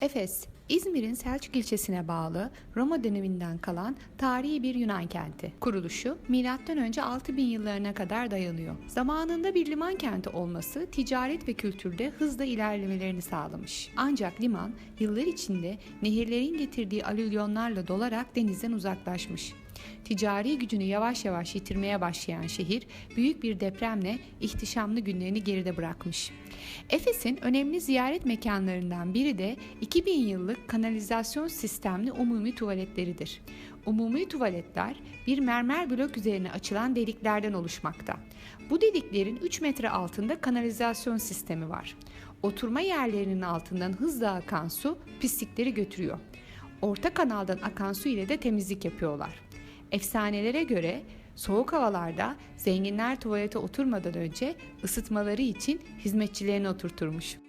Efes, İzmir'in Selçuk ilçesine bağlı Roma döneminden kalan tarihi bir Yunan kenti. Kuruluşu M.Ö. 6000 yıllarına kadar dayanıyor. Zamanında bir liman kenti olması ticaret ve kültürde hızla ilerlemelerini sağlamış. Ancak liman yıllar içinde nehirlerin getirdiği alüvyonlarla dolarak denizden uzaklaşmış. Ticari gücünü yavaş yavaş yitirmeye başlayan şehir büyük bir depremle ihtişamlı günlerini geride bırakmış. Efes'in önemli ziyaret mekanlarından biri de 2000 yıllık kanalizasyon sistemli umumi tuvaletleridir. Umumi tuvaletler bir mermer blok üzerine açılan deliklerden oluşmakta. Bu deliklerin 3 metre altında kanalizasyon sistemi var. Oturma yerlerinin altından hızla akan su pislikleri götürüyor. Orta kanaldan akan su ile de temizlik yapıyorlar. Efsanelere göre soğuk havalarda zenginler tuvalete oturmadan önce ısıtmaları için hizmetçilerini oturturmuş.